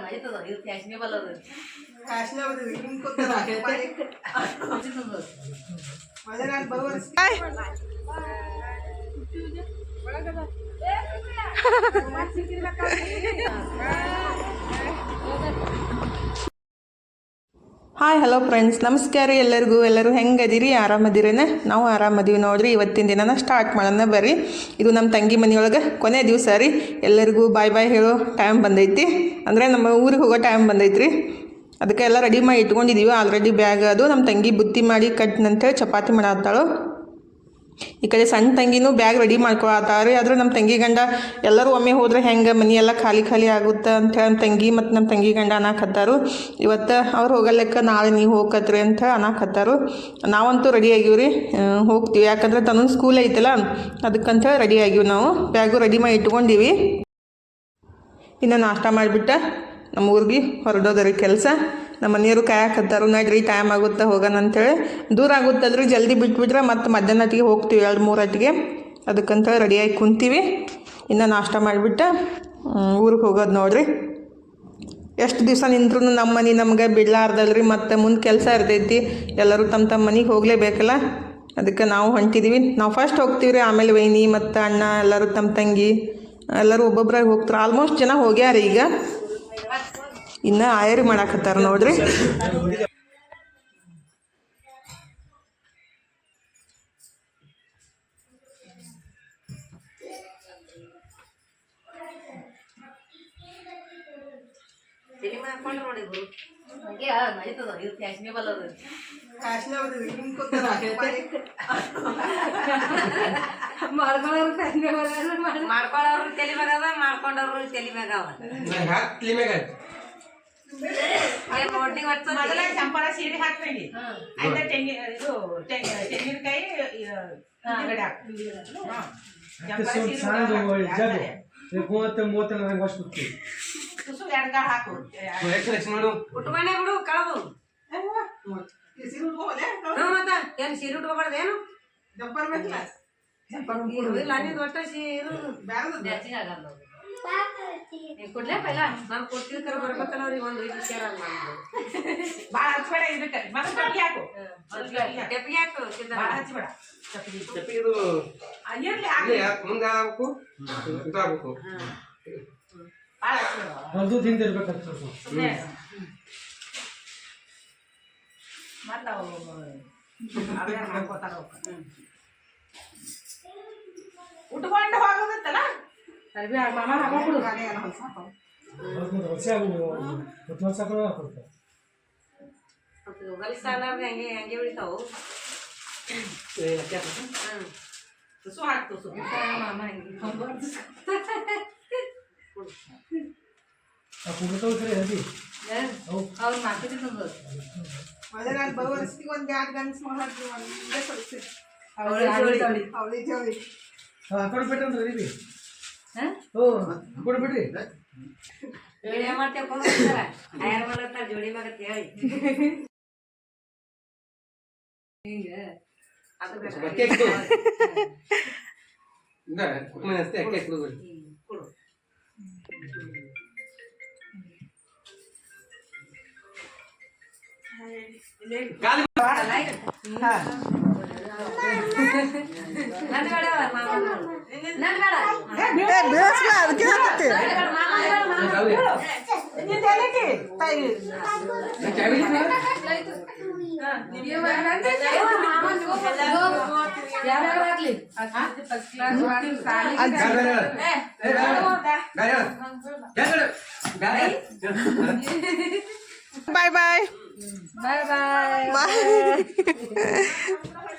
ನಡೀತದ ಇದು ಫ್ಯಾಷನೇಬಲ್ ಅದು ಫ್ಯಾಷನಬಲ್ ಹಿಂಗ್ ಕೂತಾರ ಮಳೆ ನಾನು ಬರುವರ್ಸ್ ಹಾಯ್ ಹಲೋ ಫ್ರೆಂಡ್ಸ್ ನಮಸ್ಕಾರ ರೀ ಎಲ್ಲರಿಗೂ. ಎಲ್ಲರೂ ಹೆಂಗದಿರಿ? ಆರಾಮದಿರೇನೆ? ನಾವು ಆರಾಮದೀವಿ ನೋಡ್ರಿ. ಇವತ್ತಿನ ದಿನನ ಸ್ಟಾರ್ಟ್ ಮಾಡೋಣ ಬರ್ರಿ. ಇದು ನಮ್ಮ ತಂಗಿ ಮನೆಯೊಳಗೆ ಕೊನೆ ದಿವಸ ರೀ. ಎಲ್ಲರಿಗೂ ಬಾಯ್ ಬಾಯ್ ಹೇಳೋ ಟೈಮ್ ಬಂದೈತಿ. ಅಂದರೆ ನಮ್ಮ ಊರಿಗೆ ಹೋಗೋ ಟೈಮ್ ಬಂದೈತಿ ರೀ ಅದಕ್ಕೆ ಎಲ್ಲ ರೆಡಿ ಮಾಡಿ ಇಟ್ಕೊಂಡಿದ್ದೀವಿ ಆಲ್ರೆಡಿ ಬ್ಯಾಗ್ ಅದು ನಮ್ಮ ತಂಗಿ ಬುತ್ತಿ ಮಾಡಿ ಕಟ್ಟಿನಂತೇಳಿ ಚಪಾತಿ ಮಾಡತ್ತಾಳು. ಈ ಕಡೆ ಸಣ್ಣ ತಂಗಿನೂ ಬ್ಯಾಗ್ ರೆಡಿ ಮಾಡ್ಕೊಳತ್ತಾವ್ರಿ ಆದ್ರೆ ನಮ್ಮ ತಂಗಿ ಗಂಡ ಎಲ್ಲರೂ ಒಮ್ಮೆ ಹೋದ್ರೆ ಹೆಂಗೆ ಮನೆ ಎಲ್ಲ ಖಾಲಿ ಖಾಲಿ ಆಗುತ್ತೆ ಅಂತೇಳಿ ನಮ್ಮ ತಂಗಿ ಮತ್ತು ನಮ್ಮ ತಂಗಿ ಗಂಡ ಅನ್ನಕತ್ತಾರು ಇವತ್ತು ಅವ್ರು ಹೋಗಲ್ಲಕ್ಕ ನಾಳೆ ನೀವು ಹೋಗತ್ರಿ ಅಂತ ಅನ್ನಕತ್ತಾರು ನಾವಂತೂ ರೆಡಿ ಆಗಿವ್ರಿ. ಹೋಗ್ತೀವಿ. ಯಾಕಂದ್ರೆ ತನ್ನ ಸ್ಕೂಲ್ ಐತಲ್ಲ ಅದಕ್ಕಂತ ರೆಡಿ ಆಗಿವಿ ನಾವು. ಬ್ಯಾಗು ರೆಡಿ ಮಾಡಿ ಇಟ್ಕೊಂಡಿವಿ. ಇನ್ನು ನಾಷ್ಟ ಮಾಡಿಬಿಟ್ಟ ನಮ್ಮ ಊರಿಗೆ ಹೊರಡೋದ್ರಿ ಕೆಲಸ. ನಮ್ಮ ಮನೆಯವರು ಕಾಯಕತ್ತಾರು ನಡ್ರಿ ಟೈಮ್ ಆಗುತ್ತೆ ಹೋಗೋಣ ಅಂತೇಳಿ. ದೂರ ಆಗುತ್ತಲ್ರಿ, ಜಲ್ದಿ ಬಿಟ್ಬಿಟ್ರೆ ಮತ್ತೆ ಮಧ್ಯಾಹ್ನ ಹೊತ್ತಿಗೆ ಹೋಗ್ತೀವಿ, ಎರಡು ಮೂರು ಹೊತ್ತಿಗೆ. ಅದಕ್ಕಂತ ರೆಡಿಯಾಗಿ ಕುಂತೀವಿ. ಇನ್ನು ನಾಷ್ಟ ಮಾಡಿಬಿಟ್ಟು ಊರಿಗೆ ಹೋಗೋದು ನೋಡ್ರಿ. ಎಷ್ಟು ದಿವಸ ನಿಂತ್ರೂ ನಮ್ಮ ಮನೆ ನಮ್ಗೆ ಬಿಡ್ಲಾರ್ದಲ್ರಿ, ಮತ್ತು ಮುಂದೆ ಕೆಲಸ ಇರ್ತೈತಿ. ಎಲ್ಲರೂ ತಮ್ಮ ತಮ್ಮ ಮನೆಗೆ ಹೋಗಲೇಬೇಕಲ್ಲ. ಅದಕ್ಕೆ ನಾವು ಹೊಂಟಿದ್ದೀವಿ ನಾವು ಫಸ್ಟ್ ಹೋಗ್ತೀವಿ ರೀ ಆಮೇಲೆ ವೈನಿ ಮತ್ತು ಅಣ್ಣ, ಎಲ್ಲರೂ ತಮ್ಮ ತಂಗಿ, ಎಲ್ಲರೂ ಒಬ್ಬೊಬ್ಬರಾಗಿ ಹೋಗ್ತಾರೆ ಆಲ್ಮೋಸ್ಟ್ ಜನ ಹೋಗ್ಯಾರ ಈಗ. ಇನ್ನು ಆಯರಿ ಮಾಡಾಕತ್ತಾರ ನೋಡ್ರಿ. ಮಾಡ್ಕೊಂಡವ್ರು ತೆಲಿ ಮಾಡ್ಕೊಳ್ಳೋರು ಫ್ಯಾಷನೇಬಲ್ ಮಾಡ್ಕೊಳ್ಳೋರು ತಲೆ ಮ್ಯಾಗದ ಮಾಡ್ಕೊಂಡವ್ರು ತಲೆ ಒಟ್ಟಿಗೆ ಮೊದಲ ಚಂಪಾರ ಸೀರೆ ಹಾಕ್ಬೇಡಿ. ಆಯ್ತಾ ತೆಂಗಿನ ಇದು ತೆಂಗಿ- ತೆಂಗಿನಕಾಯಿ ಹಾಕು. ಹಾ. ಚಂಪರ ಸೀರೆ ಹಾಕ್ತಾರೆ. ಮೂವತ್ತು ಮೂವತ್ತೆರಡು ನಂಗೆ ವರ್ಷ ಕೊಡ್ತೀವಿ. ತುಸು ಎರಡ್ ಕಾಳು ಹಾಕು ಉಟ್ಕೊಂಡೇ ಬಿಡು ಕಳದು ಮತ್ತ ಏನ್ ಸೀರೆ ಉಟ್ಕೊಬಾರ್ದೇನು ಜಂಪರ್ ಬೇಕಲ್ಲ ಇಲ್ಲ? ನಿಂದು ಒಟ್ಟ ಸೀರು. ಬ್ಯಾಗ್ ಮ್ಯಾಚಿಂಗ್ ಆಗಲ್ಲ ಕೊಡ್ಲೇ ಪೈಲ? ನಾನು ಕೊಡ್ತಿದ್ ಕರೆ ಬರ್ಬೇಕಲ್ಲ ಅವ್ರಿಗೆ ಒಂದು ಇದು ಶೇರ್ ಬಾಳ ಹಚ್ಬೇಡ ಇದಕ್ಕೆ ಮತ್ತೆ ಹಾಕು. ಹಾಕು. ಬಾಳ ಹಚ್ಬೇಡ. ಟಪ್ಪಿ ಇದು ಆ, ಇರ್ಲಿ ಹಾಕು. ಮುಂದೆ ಆಗ್ಬೇಕು. ಇದಾಗಬೇಕು ಬಾಳ ಹಚ್ಬೇಡ. ಒಂದು ತಿಂದಿರ್ಬೇಕಂತ ಸುಮ್ಮನೆ ಮತ್ತ ಅವು ಅವೇ ಹಾಕೋತಾರ ಅವ್ಕ. ಉಟ್ಕೊಂಡು ಹೋಗೋದತ್ತಲ್ಲ ಮಾಮ ಹಾಕೊಂಡು ಗಾಡಿ ಎಲ್ಲ ಹೊಲ್ಸಾಕವು. ವರ್ಷ ಆಗುದು ಹತ್ತು ವರ್ಷ ಕೊಡ್ತಾರೆ ಗಲಿಸ್ತಾರ್ಲಾರ್ದೆ ಹಂಗೆ ಹಂಗೆ ಉಳಿತಾವು ಹ್ಮ್ ತುಸು ಹಾಕು ತುಸು ಮಾಮ ಹಂಗೆ ಆ ಕುಡ್ತಾವ್ ಸರಿ ಅದಿ ಅವ್ರು ಮಾತಾಡಿದ್ದು ಮಳೆ ನಾನು ಬರುವರ್ಸ್ತಿಗೆ ಒಂದ್ ಬ್ಯಾಗ್ ಗನ್ಸ್ ಮಾಡಿ ಒಂದೇ ಕೊಡ್ಸಿ ಅವಳಿ ಅವಳಿ ಅವಳಿ ಜವಳಿ ಆ ಕಡೆ ಬಿಟ್ರಿ ಅಂದ್ರೆ ರೀ ಹಾ? ಓ ಕೊಡ್ ಬಿಡ್ರಿ ಜೋಡಿ ಮಾಡ್ತೇವೆ ಜೋಡಿ ಮಾಡತ್ ಹೇಳಿ. ಹಿಂಗ. ಕಾಲು ಅದಕ್ಕೆ ಮಾಮ ಬೇಡ ಮಾಮ ನಿಂದ ಎಲ್ಲೈತಿ? ತಾಯಿ ಯಾರ್ಯಾರು ಹಾಕ್ಲಿ ಬಾಯ್ ಬಾಯ್ ಬಾಯ್ ಬಾಯ್ ಬಾಯ್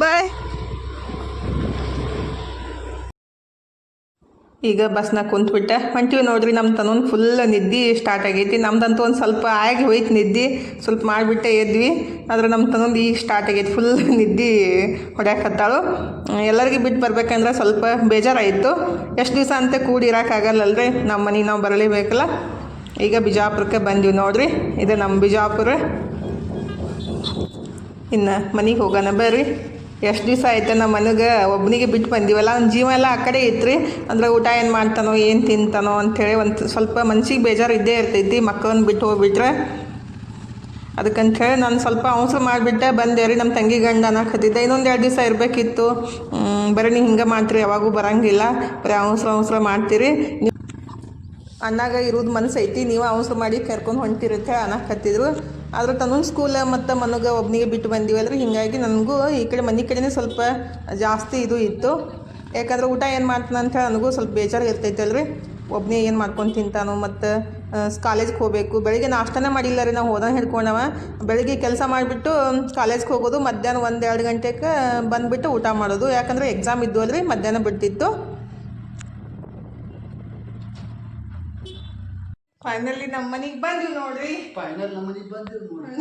ಬಾಯ್ ಈಗ ಬಸ್ನಾಗ ಕುಂತ್ಬಿಟ್ಟೆ. ಹೊಂಟಿವಿ ನೋಡ್ರಿ ನಮ್ಮ ತನೊಂದು ಫುಲ್ ನಿದ್ದೆ ಸ್ಟಾರ್ಟ್ ಆಗೈತಿ. ನಮ್ದಂತೂ ಒಂದು ಸ್ವಲ್ಪ ಆಗಿ ಹೋಯ್ತು ನಿದ್ದೆ. ಸ್ವಲ್ಪ ಮಾಡಿಬಿಟ್ಟೆ ಎದ್ವಿ. ಆದ್ರೆ ನಮ್ಮ ತನೊಂದು ಈಗ ಸ್ಟಾರ್ಟ್ ಆಗೈತಿ. ಫುಲ್ ನಿದ್ದೆ ಹೊಡ್ಯಾಕತ್ತಾಳು. ಎಲ್ಲರಿಗೆ ಬಿಟ್ಟು ಬರ್ಬೇಕಂದ್ರೆ ಸ್ವಲ್ಪ ಬೇಜಾರಾಯಿತು. ಎಷ್ಟು ದಿವಸ ಅಂತ ಕೂಡಿ ಇರೋಕ್ಕಾಗಲ್ಲಲ್ರಿ ನಮ್ಮ ಮನೆಗೆ ನಾವು ಬರಲೇಬೇಕಲ್ಲ? ಈಗ ಬಿಜಾಪುರಕ್ಕೆ ಬಂದೀವಿ ನೋಡ್ರಿ. ಇದು ನಮ್ಮ ಬಿಜಾಪುರ. ಇನ್ನು ಮನೆಗೆ ಹೋಗೋಣ ಬರ್ರಿ. ಎಷ್ಟು ದಿವಸ ಆಯ್ತು ನಮ್ಮ ಮನೆಗೆ ಒಬ್ಬನಿಗೆ ಬಿಟ್ಟು ಬಂದೀವಲ್ಲ, ಅವ್ನ ಜೀವ ಎಲ್ಲ ಆ ಕಡೆ ಇತ್ತು ಅಂದ್ರೆ ಊಟ ಏನು ಮಾಡ್ತಾನೋ, ಏನು ತಿಂತಾನೋ ಅಂಥೇಳಿ ಒಂದು ಸ್ವಲ್ಪ ಮನ್ಸಿಗೆ ಬೇಜಾರು ಇದ್ದೇ ಇರ್ತೈತಿ ಮಕ್ಕಳನ್ನ ಬಿಟ್ಟು ಹೋಗ್ಬಿಟ್ರೆ. ಅದಕ್ಕಂಥೇಳಿ ನಾನು ಸ್ವಲ್ಪ ಅವಸರ ಮಾಡಿಬಿಟ್ಟೆ, ಬಂದೆ ರೀ ನಮ್ಮ ತಂಗಿ ಗಂಡ ಅನ್ನಕತ್ತಿದ್ದೆ ಇನ್ನೊಂದು ಎರಡು ದಿವಸ ಇರಬೇಕಿತ್ತು. ಬರೀ ನೀವು ಹಿಂಗೆ ಮಾಡ್ತೀರಿ, ಯಾವಾಗೂ ಬರೋಂಗಿಲ್ಲ. ಬರೀ ಅವಸರ ಅವಸರ ಮಾಡ್ತೀರಿ. ಅಣ್ಣಾಗ ಇರೋದು ಮನಸ್ಸು ಐತಿ ನೀವು ಅವಸರ ಮಾಡಿ ಕರ್ಕೊಂಡು ಹೊಂಟಿರುತ್ತೆ ಅನ್ನಕತ್ತಿದ್ರು ಆದ್ರೆ ತನ್ನೊಂದು ಸ್ಕೂಲ ಮತ್ತು ಮನಗೆ ಒಬ್ಬನಿಗೆ ಬಿಟ್ಟು ಬಂದೀವಲ್ರಿ ಹೀಗಾಗಿ ನನಗೂ ಈ ಕಡೆ ಮನೆ ಕಡೆನೇ ಸ್ವಲ್ಪ ಜಾಸ್ತಿ ಇದು ಇತ್ತು. ಯಾಕಂದ್ರೆ ಊಟ ಏನು ಮಾಡ್ತಾನೆ ಅಂತ ಹೇಳಿ ನನಗೂ ಸ್ವಲ್ಪ ಬೇಜಾರು ಇರ್ತೈತಲ್ರಿ. ಒಬ್ಬನೇ ಏನು ಮಾಡ್ಕೊಂಡು ತಿಂತಾನೋ ಮತ್ತು ಕಾಲೇಜ್ಗೆ ಹೋಗಬೇಕು. ಬೆಳಿಗ್ಗೆ ನಾಷ್ಟನೇ ಮಾಡಿಲ್ಲ ರೀ, ನಾವು ಹೋದಂಗೆ ಹಿಡ್ಕೊಂಡವ. ಬೆಳಿಗ್ಗೆ ಕೆಲಸ ಮಾಡಿಬಿಟ್ಟು ಕಾಲೇಜ್ಗೆ ಹೋಗೋದು ಮಧ್ಯಾಹ್ನ ಒಂದು ಎರಡು ಗಂಟೆಗೆ ಬಂದುಬಿಟ್ಟು ಊಟ ಮಾಡೋದು. ಯಾಕಂದರೆ ಎಕ್ಸಾಮ್ ಇದ್ದು ಅಲ್ರಿ, ಮಧ್ಯಾಹ್ನ ಬಿಡ್ತಿತ್ತು. ಫೈನಲಿ ನಮ್ಮ ಮನೆಗೆ ಬಂದ್ವಿ ನೋಡ್ರಿ. ಫೈನಲ್ ನಮ್ಮ ಮನೆಗೆ ಬಂದಿರು ನೋಡ್ರಿ.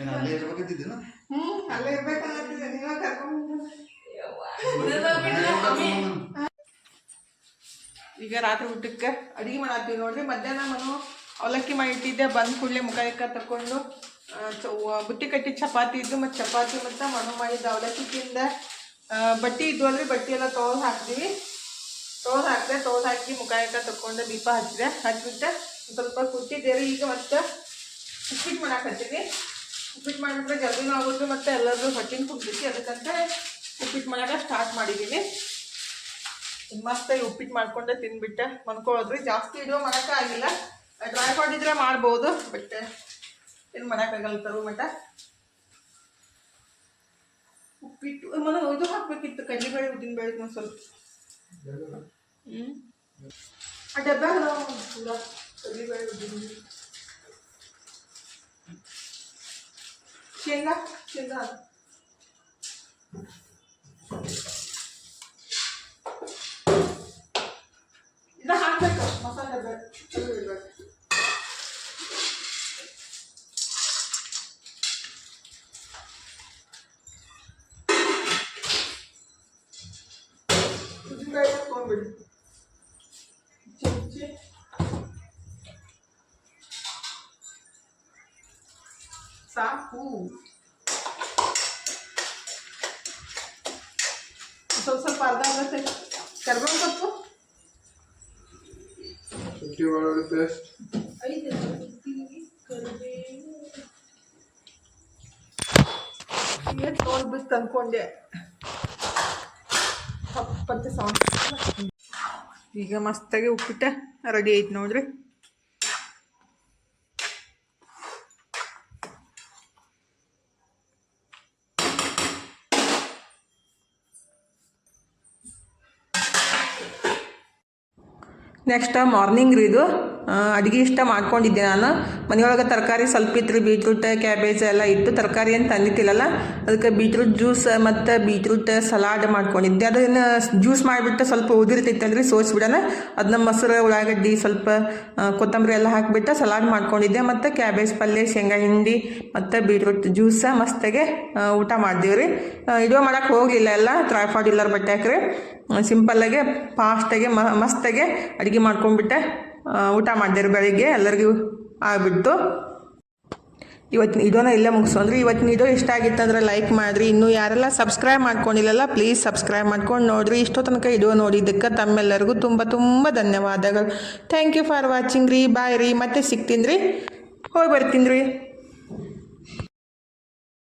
ಏನು ಅಲ್ಲೇ ಇರ್ಬೇಕಿದ್ದೇನು ಹ್ಞೂ ಅಲ್ಲೇ ಇರ್ಬೇಕನ್ನತ್ತಿದ್ದೆ ನೀವೇ ಕರ್ಕೊಂಡು ಈಗ ರಾತ್ರಿ ಊಟಕ್ಕೆ ಅಡುಗೆ ಮಾಡತ್ತೀವಿ ನೋಡ್ರಿ. ಮಧ್ಯಾಹ್ನ ನಾನು ಅವಲಕ್ಕಿ ಮಾಡಿ ಇಟ್ಟಿದ್ದೆ. ಬಂದ ಕೂಡಲೇ ಮುಖ ಇಕ್ಕ ತಕೊಂಡು ಚ- ಬುಟ್ಟಿ ಕಟ್ಟಿ ಚಪಾತಿ ಇದ್ದು ಮತ್ತು ಚಪಾತಿ ಮತ್ತು ಮಣ್ಣು ಮಾಡಿದ್ದು ಅವಲಕ್ಕಿ ತಿಂದ. ಬಟ್ಟಿ ಇದ್ವಲ್ರಿ ಬಟ್ಟೆ ಎಲ್ಲ ತೊಗೊಂಡು ಹಾಕ್ತೀವಿ. ತೊಳೆದು ಹಾಕಿದೆ, ತೋಲ್ ಹಾಕಿ ಮುಖ ಇಕ್ಕ ತಕೊಂಡು ದೀಪ ಹಚ್ಚಿದೆ. ಹಚ್ಚಿಬಿಟ್ಟೆ ಸ್ವಲ್ಪ ಕುಟ್ಟಿದ್ದೆ ರೀ ಈಗ ಮತ್ತೆ ಉಪ್ಪಿಟ್ಟು ಹಚ್ಚಿದ್ವಿ. ಉಪ್ಪಿಟ್ಟು ಮಾಡಿದ್ರೆ ಜಲ್ದಿನೂ ಆಗುತ್ತೆ ಮತ್ತು ಎಲ್ಲರೂ ಹೊಟ್ಟಿನ ಕುಗ್ತೈತಿ ಅದಕ್ಕಂತ ಉಪ್ಪಿಟ್ಟು ಮಾಡೋಕೆ ಸ್ಟಾರ್ಟ್ ಮಾಡಿದ್ದೀನಿ ಮಸ್ತಾಗಿ ಉಪ್ಪಿಟ್ಟು ಮಾಡ್ಕೊಂಡೆ ತಿಂದ್ಬಿಟ್ಟೆ ಮನ್ಕೊಳ್ಳೋದ್ರಿ ಜಾಸ್ತಿ ಇಡೋ ಮಾಡೋಕೆ ಆಗಿಲ್ಲ. ಡ್ರೈ ಮಾಡಿದ್ರೆ ಮಾಡ್ಬೋದು ಬಟ್ ಏನು ಮಾಡೋಕ್ಕಾಗಲ್ಲ ತರು ಮಟ್ಟ ಉಪ್ಪಿಟ್ಟು ಮನ ಇದು ಹಾಕ್ಬೇಕಿತ್ತು ಕಡ್ಲಿಬೇಳೆ ಉದ್ದಿನ ಬೇಳೆ ಒಂದು ಸ್ವಲ್ಪ. ಹ್ಞೂ ಆ ಡಬ್ಬ ಪೂರ ಕಡ್ಲೆಬೇಳೆ ಉದ್ದಿನ ಬೇಳೆ. ಶೇಂಗಾ ಶೇಂಗಾ చప్పుడు సాకు तो सब सब पर्दा अलग से करवा सबको छुट्टी वाला पेस्ट आई दे। करवे ये तोल बिस तंकोंडे ತಪ್ಪಂತ ಸಾಂಬಾರು ಈಗ ಮಸ್ತಾಗಿ ಉಪ್ಪಿಟ್ಟ ರೆಡಿ ಐತೆ ನೋಡ್ರಿ. ನೆಕ್ಸ್ಟ್ ಮಾರ್ನಿಂಗ್ ರೀ ಇದು. ಅಡುಗೆ ಇಷ್ಟ ಮಾಡ್ಕೊಂಡಿದ್ದೆ ನಾನು. ಮನೆಯೊಳಗೆ ತರಕಾರಿ ಸ್ವಲ್ಪ ಇತ್ತು ಬೀಟ್ರೂಟ್ ಕ್ಯಾಬೇಜ್ ಎಲ್ಲ ಇತ್ತು. ತರಕಾರಿ ಏನು ತಂದಿತ್ತಿಲ್ಲಲ್ಲ ಅದಕ್ಕೆ ಬೀಟ್ರೂಟ್ ಜ್ಯೂಸ್ ಮತ್ತು ಬೀಟ್ರೂಟ್ ಸಲಾಡ್ ಮಾಡ್ಕೊಂಡಿದ್ದೆ. ಅದನ್ನು ಜ್ಯೂಸ್ ಮಾಡಿಬಿಟ್ಟು ಸ್ವಲ್ಪ ಉದಿರ್ತೈತಲ್ರಿ ಸೋಸ್ಬಿಡೋಣ. ಅದನ್ನ ಮೊಸರು, ಉಳ್ಳಾಗಡ್ಡಿ ಸ್ವಲ್ಪ ಕೊತ್ತಂಬರಿ ಎಲ್ಲ ಹಾಕಿಬಿಟ್ಟು ಸಲಾಡ್ ಮಾಡ್ಕೊಂಡಿದ್ದೆ. ಮತ್ತು ಕ್ಯಾಬೇಜ್ ಪಲ್ಯ, ಶೇಂಗಾ ಹಿಂಡಿ, ಮತ್ತು ಬೀಟ್ರೂಟ್ ಜ್ಯೂಸ ಮಸ್ತಾಗೆ ಊಟ ಮಾಡಿದೀವಿ ರೀ. ಇಡೋ ಮಾಡೋಕ್ಕೆ ಹೋಗಲಿಲ್ಲ ಎಲ್ಲ. ಟ್ರೈಫಾಡ್ ಇಲ್ಲರ ಬಟ್ಟೆ ಹಾಕ್ರಿ. ಸಿಂಪಲ್ಲಾಗೆ ಫಾಸ್ಟಾಗೆ ಮಸ್ತಾಗೆ ಅಡುಗೆ ಮಾಡ್ಕೊಂಡ್ಬಿಟ್ಟೆ. ಊಟ ಮಾಡಿದೆ ರೀ ಬೆಳಿಗ್ಗೆ ಎಲ್ಲರಿಗೂ ಆಗಿಬಿಡ್ತು. ಇವತ್ತಿನ ಇದೋನ ಇಲ್ಲೇ ಮುಗಿಸೋಂದ್ರಿ ಇವತ್ತಿನ ಇದು ಇಷ್ಟ ಆಗಿತ್ತಂದ್ರೆ ಲೈಕ್ ಮಾಡಿರಿ. ಇನ್ನೂ ಯಾರೆಲ್ಲ ಸಬ್ಸ್ಕ್ರೈಬ್ ಮಾಡ್ಕೊಂಡಿಲ್ಲಲ್ಲ ಪ್ಲೀಸ್ ಸಬ್ಸ್ಕ್ರೈಬ್ ಮಾಡ್ಕೊಂಡು ನೋಡಿರಿ. ಇಷ್ಟೋ ತನಕ ನೋಡಿ ನೋಡಿದ್ದಕ್ಕೆ ತಮ್ಮೆಲ್ಲರಿಗೂ ತುಂಬ ತುಂಬ ಧನ್ಯವಾದಗಳು. ಥ್ಯಾಂಕ್ ಯು ಫಾರ್ ವಾಚಿಂಗ್ ರೀ. ಬಾಯ್ ರೀ. ಮತ್ತೆ ಸಿಗ್ತೀನಿ ರೀ. ಹೋಗಿ ಬರ್ತೀನಿ ರೀ.